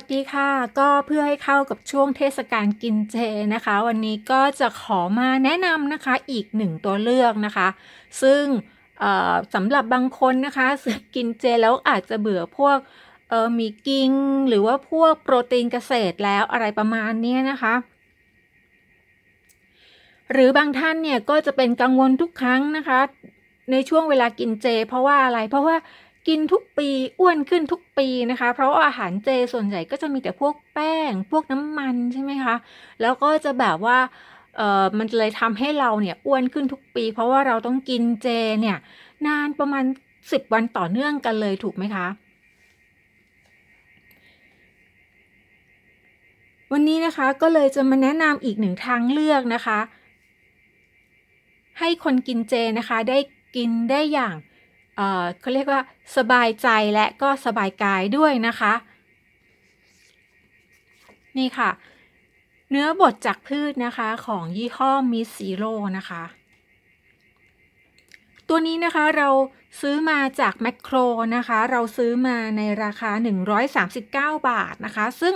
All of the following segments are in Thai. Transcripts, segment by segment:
สวัสดีค่ะ ก็เพื่อให้เข้ากับช่วงเทศกาลกินเจนะคะ วันนี้ก็จะขอมาแนะนำนะคะอีกหนึ่งตัวเลือกนะคะ ซึ่งสำหรับบางคนนะคะกินเจแล้วอาจจะเบื่อพวกมีกิ้ง หรือว่าพวกโปรตีนเกษตรแล้วอะไรประมาณนี้นะคะหรือบางท่านเนี่ยก็จะเป็นกังวลทุกครั้งนะคะ ในช่วงเวลากินเจ เพราะว่าอะไรเพราะว่า กินทุกปีอ้วนขึ้นทุกปีนะคะ เพราะว่าอาหารเจส่วนใหญ่ก็จะมีแต่พวกแป้ง พวกน้ำมันใช่ไหมคะแล้วก็จะแบบว่าเออมันเลยทำให้เราเนี่ยอ้วนขึ้นทุกปี เพราะว่าเราต้องกินเจเนี่ยนานประมาณ 10 วันต่อเนื่องกันเลยถูกไหมคะวันนี้นะคะก็เลยจะมาแนะนำอีกหนึ่งทางเลือกนะคะ ให้คนกินเจนะคะได้กินได้อย่าง เอ่อเขาเรียกว่าสบายใจและก็สบายกายด้วยนะคะ นี่ค่ะ เนื้อบดจากพืชนะคะของยี่ห้อมิซีโร่นะคะ ตัวนี้นะคะเราซื้อมาจากแมคโครนะคะ เราซื้อมาในราคา 139 บาทนะคะ ซึ่ง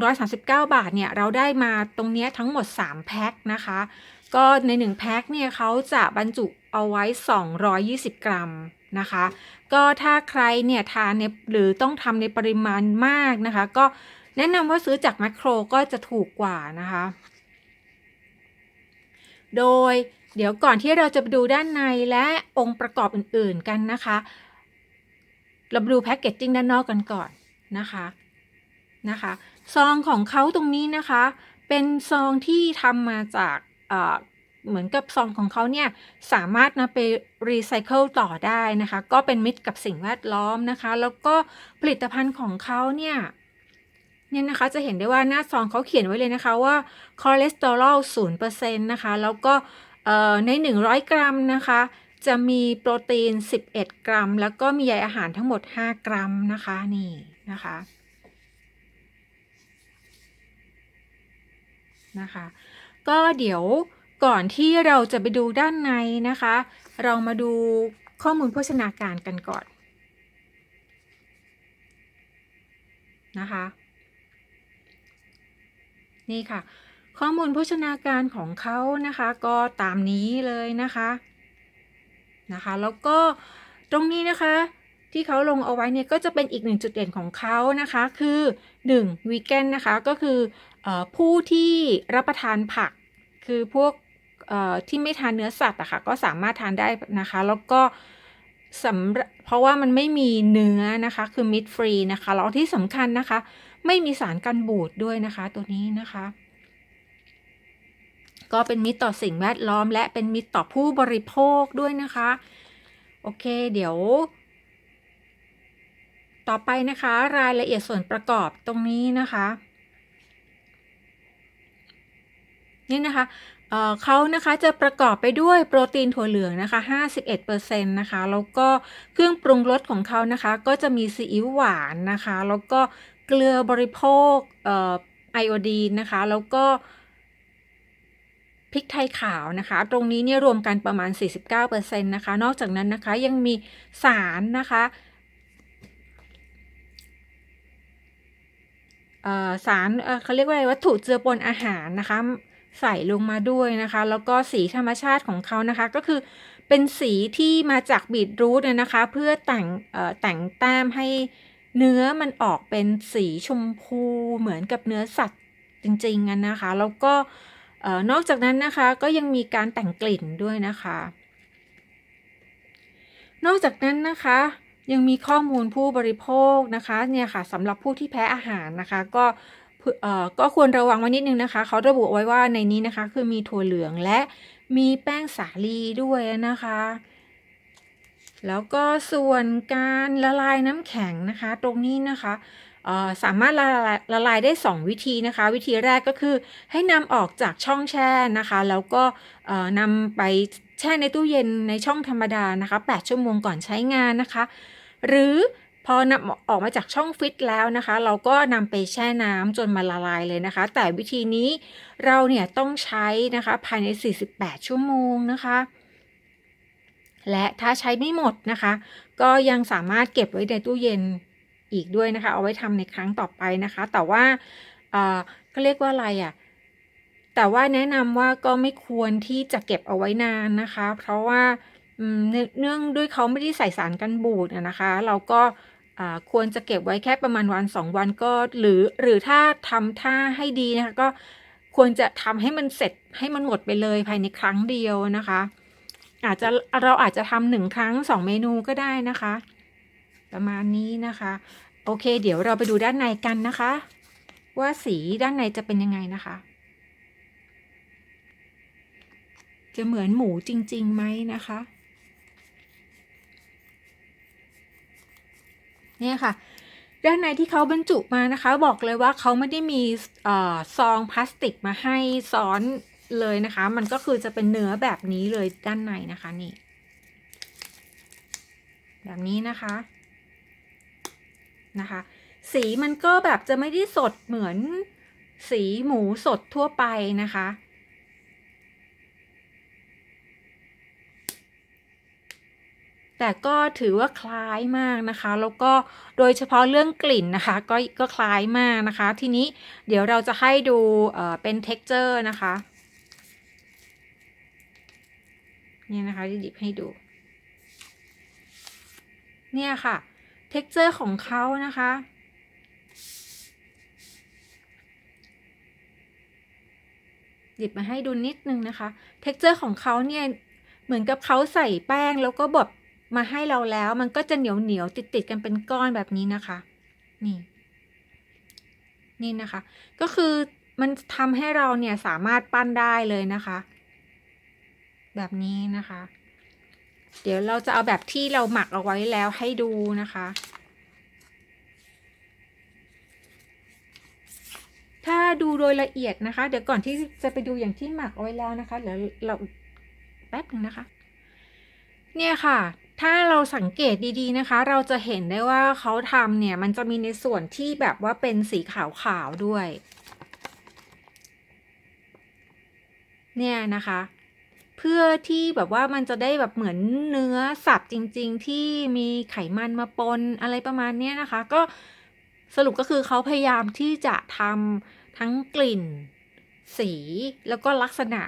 139 บาทเนี่ยเราได้มาตรงนี้ทั้งหมด 3 แพ็คนะคะ ก็ใน 1 แพ็คเนี่ยเขาจะบรรจุเอาไว้ 220 กรัมนะคะ ก็ถ้าใครเนี่ยทานในหรือต้องทำในปริมาณมากนะคะ ก็แนะนำว่าซื้อจากแมคโครก็จะถูกกว่านะคะ โดย เดี๋ยวก่อนที่เราจะไปดูด้านในและองค์ประกอบอื่นๆกันนะคะ เราดูแพ็กเกจจิ้งด้านนอกกันก่อนนะคะนะคะซองของเขาตรงนี้นะคะ เป็นซองที่ทำมาจากเหมือนกับซองของเขาเนี่ยสามารถนำไปรีไซเคิลต่อได้นะคะ ก็เป็นมิตรกับสิ่งแวดล้อมนะคะ แล้วก็ผลิตภัณฑ์ของเขาเนี่ยเนี่ยนะคะจะเห็นได้ว่าหน้าซองเขาเขียนไว้เลยนะคะว่าคอเลสเตอรอล0%นะคะ แล้วก็ ใน 100 กรัมนะคะ จะมีโปรตีน 11 กรัม แล้วก็มีใยอาหารทั้งหมด 5 กรัมนะคะนี่นะคะนะคะก็เดี๋ยวก่อนที่เราจะไปดูด้านในนะคะ เรามาดูข้อมูลโภชนาการกันก่อนนะคะ นี่ค่ะ ข้อมูลโภชนาการของเขานะคะ ก็ตามนี้เลยนะคะนะคะ แล้วก็ตรงนี้นะคะที่เขาลงเอาไว้เนี่ยก็จะเป็นอีกหนึ่งจุดเด่นของเขานะคะ คือ1วีแกนนะคะก็คืออผู้ที่รับประทานผัก คือพวกที่ไม่ทานเนื้อสัตว์อะค่ะก็สามารถทานได้นะคะ แล้วก็สำเพราะว่ามันไม่มีเนื้อนะคะ คือมิดฟรีนะคะแล้วที่สำคัญนะคะ ไม่มีสารกันบูดด้วยนะคะตัวนี้นะคะ ก็เป็นมิตรต่อสิ่งแวดล้อม และเป็นมิตรต่อผู้บริโภคด้วยนะคะ โอเค เดี๋ยว ต่อไปนะคะ รายละเอียดส่วนประกอบตรงนี้นะคะ นี่นะคะเเขานะคะจะประกอบไปด้วยโปรตีนถั่วเหลืองนะคะ 51%นะคะ แล้วก็เครื่องปรุงรสของเขานะคะ ก็จะมีซีอิ๊วหวานนะคะ แล้วก็เกลือบริโภคไอโอดีนนะคะ แล้วก็ พริกไทยขาวนะคะ ตรงนี้เนี่ยรวมกันประมาณ 49%นะคะ นอกจากนั้นนะคะยังมีสารนะคะสารเขาเรียกว่าอะไรวัตถุเจือปนอาหารนะคะ ใส่ลงมาด้วยนะคะ แล้วก็สีธรรมชาติของเขานะคะ ก็คือเป็นสีที่มาจากบีทรูทเนี่ยนะคะ เพื่อแต่งแต่งแต้มให้เนื้อมันออกเป็นสีชมพูเหมือนกับเนื้อสัตว์จริงๆกันนะคะ แล้วก็เนอกจากนั้นนะคะก็ยังมีการแต่งกลิ่นด้วยนะคะ นอกจากนั้นนะคะยังมีข้อมูลผู้บริโภคนะคะเนี่ยค่ะสำหรับผู้ที่แพ้อาหารนะคะ ก็เออก็ควรระวังไว้นิดนึงนะคะ เขาระบุไว้ว่าในนี้นะคะ คือมีถั่วเหลืองและมีแป้งสาลีด้วยนะคะ แล้วก็ส่วนการละลายน้ำแข็งนะคะ ตรงนี้นะคะ สามารถละลายละลายได้ 2 วิธีนะคะ วิธีแรกก็คือให้นำออกจากช่องแช่นะคะ แล้วก็นำไปแช่ในตู้เย็นในช่องธรรมดานะคะ 8 ชั่วโมงก่อนใช้งานนะคะ หรือพอนำออกมาจากช่องฟิตแล้วนะคะ เราก็นำไปแช่น้ำจนมันละลายเลยนะคะ แต่วิธีนี้เราเนี่ยต้องใช้นะคะภายใน 48 ชั่วโมงนะคะ และถ้าใช้ไม่หมดนะคะ ก็ยังสามารถเก็บไว้ในตู้เย็น อีกด้วยนะคะ เอาไว้ทำในครั้งต่อไปนะคะ แต่ว่าเออก็เรียกว่าอะไรอะ่ะแต่ว่าแนะนำว่าก็ไม่ควรที่จะเก็บเอาไว้นานนะคะ เพราะว่าเนื่องด้วยเขาไม่ได้ใส่สารกันบูดอะนะคะ เราก็ควรจะเก็บไว้แค่ประมาณวันสองวันก็หรือหรือถ้าทำท่าให้ดีนะคะก็ควรจะทำให้มันเสร็จให้มันหมดไปเลยภายในครั้งเดียวนะคะ อาจจะเราอาจจะทำหนึ่งครั้งสองเมนูก็ได้นะคะ ประมาณนี้นะคะ โอเค เดี๋ยวเราไปดูด้านในกันนะคะ ว่าสีด้านในจะเป็นยังไงนะคะ จะเหมือนหมูจริงๆไหมนะคะ เนี่ยค่ะด้านในที่เขาบรรจุมานะคะ บอกเลยว่าเขาไม่ได้มีอซองพลาสติกมาให้ซ้อนเลยนะคะ มันก็คือจะเป็นเนื้อแบบนี้เลยด้านในนะคะนี่ แบบนี้นะคะ นะคะ สีมันก็แบบจะไม่ได้สดเหมือนสีหมูสดทั่วไปนะคะ แต่ก็ถือว่าคล้ายมากนะคะ แล้วก็โดยเฉพาะเรื่องกลิ่นนะคะ ก็ก็คล้ายมากนะคะ ทีนี้เดี๋ยวเราจะให้ดูเเป็น texture นะคะเนี่ยนะคะจะหยิบให้ดู เนี่ยค่ะ texture ของเขานะคะ หยิบมาให้ดูนิดนึงนะคะ texture ของเขาเนี่ย เหมือนกับเขาใส่แป้งแล้วก็บดมาให้เราแล้ว มันก็จะเหนียวเหนียวติดติดกันเป็นก้อนแบบนี้นะคะ นี่ นี่นะคะ ก็คือมันทำให้เราเนี่ยสามารถปั้นได้เลยนะคะ แบบนี้นะคะ เดี๋ยวเราจะเอาแบบที่เราหมักเอาไว้แล้วให้ดูนะคะ ถ้าดูโดยละเอียดนะคะ เดี๋ยวก่อนที่จะไปดูอย่างที่หมักเอาไว้แล้วนะคะเดี๋ยวเราแป๊บหนึ่งนะคะ เนี่ยค่ะ ถ้าเราสังเกตดีๆนะคะ เราจะเห็นได้ว่าเขาทำเนี่ย มันจะมีในส่วนที่แบบว่าเป็นสีขาวๆด้วย เนี่ยนะคะ เพื่อที่แบบว่ามันจะได้แบบเหมือนเนื้อสับจริง ๆ ที่มีไขมันมาปนอะไรประมาณนี้นะคะ ก็สรุปก็คือเขาพยายามที่จะทำทั้งกลิ่น สีแล้วก็ลักษณะ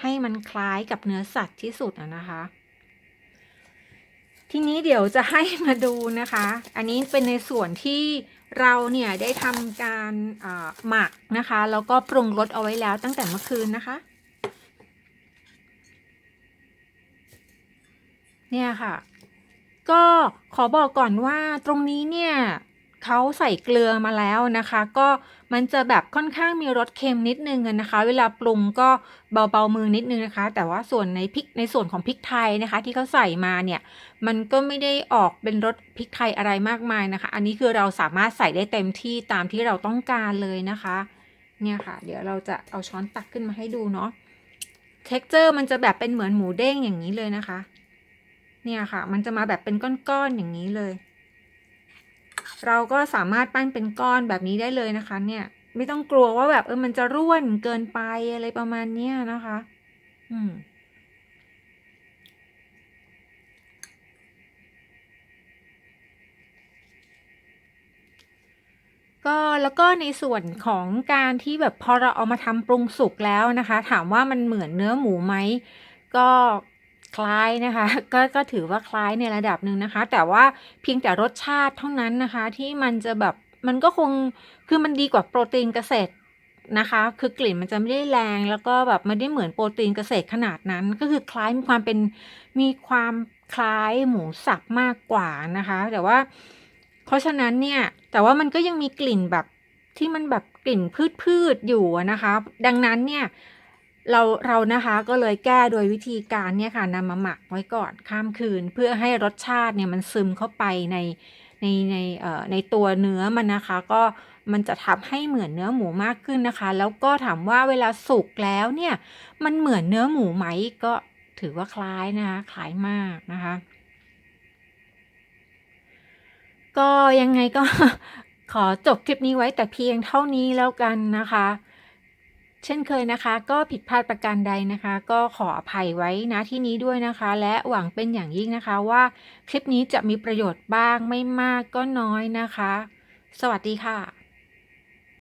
ให้มันคล้ายกับเนื้อสัตว์ที่สุดนะคะ ทีนี้เดี๋ยวจะให้มาดูนะคะ อันนี้เป็นในส่วนที่เราเนี่ยได้ทำการหมักนะคะ แล้วก็ปรุงรสเอาไว้แล้วตั้งแต่เมื่อคืนนะคะ เนี่ยค่ะ ก็ขอบอกก่อนว่าตรงนี้เนี่ยเขาใส่เกลือมาแล้วนะคะ ก็มันจะแบบค่อนข้างมีรสเค็มนิดนึงนะคะ เวลาปรุงก็เบาๆมือนิดนึงนะคะ แต่ว่าส่วนในพริกในส่วนของพริกไทยนะคะ ที่เขาใส่มาเนี่ย มันก็ไม่ได้ออกเป็นรสพริกไทยอะไรมากมายนะคะ อันนี้คือเราสามารถใส่ได้เต็มที่ตามที่เราต้องการเลยนะคะ เนี่ยค่ะ เดี๋ยวเราจะเอาช้อนตักขึ้นมาให้ดูเนาะ texture มันจะแบบเป็นเหมือนหมูเด้งอย่างนี้เลยนะคะ เนี่ยค่ะ มันจะมาแบบเป็นก้อนๆอย่างนี้เลย เราก็สามารถปั้นเป็นก้อนแบบนี้ได้เลยนะคะ เนี่ย ไม่ต้องกลัวว่าแบบเออมันจะร่วนเกินไปอะไรประมาณเนี้ยนะคะ อืมก็แล้วก็ในส่วนของการที่แบบพอเราเอามาทำปรุงสุกแล้วนะคะ ถามว่ามันเหมือนเนื้อหมูไหมก็ คล้ายนะคะก็ก็ถือว่าคล้ายในระดับหนึ่งนะคะ แต่ว่าเพียงแต่รสชาติเท่านั้นนะคะ ที่มันจะแบบมันก็คงคือมันดีกว่าโปรตีนเกษตรนะคะ คือกลิ่นมันจะไม่ได้แรงแล้วก็แบบไม่ได้เหมือนโปรตีนเกษตรขนาดนั้น ก็คือคล้ายมีความเป็นมีความคล้ายหมูสับมากกว่านะคะ แต่ว่า เพราะฉะนั้นเนี่ย แต่ว่ามันก็ยังมีกลิ่นแบบที่มันแบบกลิ่นพืชๆอยู่นะคะ ดังนั้นเนี่ย เราเรานะคะก็เลยแก้โดยวิธีการเนี่ยค่ะนำมาหมักไว้ก่อนข้ามคืน เพื่อให้รสชาติเนี่ยมันซึมเข้าไปในในในเอ่อในตัวเนื้อมันนะคะ ก็มันจะทำให้เหมือนเนื้อหมูมากขึ้นนะคะ แล้วก็ถามว่าเวลาสุกแล้วเนี่ยมันเหมือนเนื้อหมูไหมก็ถือว่าคล้ายนะคะคล้ายมากนะคะ ก็ยังไงก็ขอจบคลิปนี้ไว้แต่เพียงเท่านี้แล้วกันนะคะ เช่นเคยนะคะ ก็ผิดพลาดประการใดนะคะ ก็ขออภัยไว้นะที่นี้ด้วยนะคะ และหวังเป็นอย่างยิ่งนะคะว่าคลิปนี้จะมีประโยชน์บ้างไม่มากก็น้อยนะคะ สวัสดีค่ะ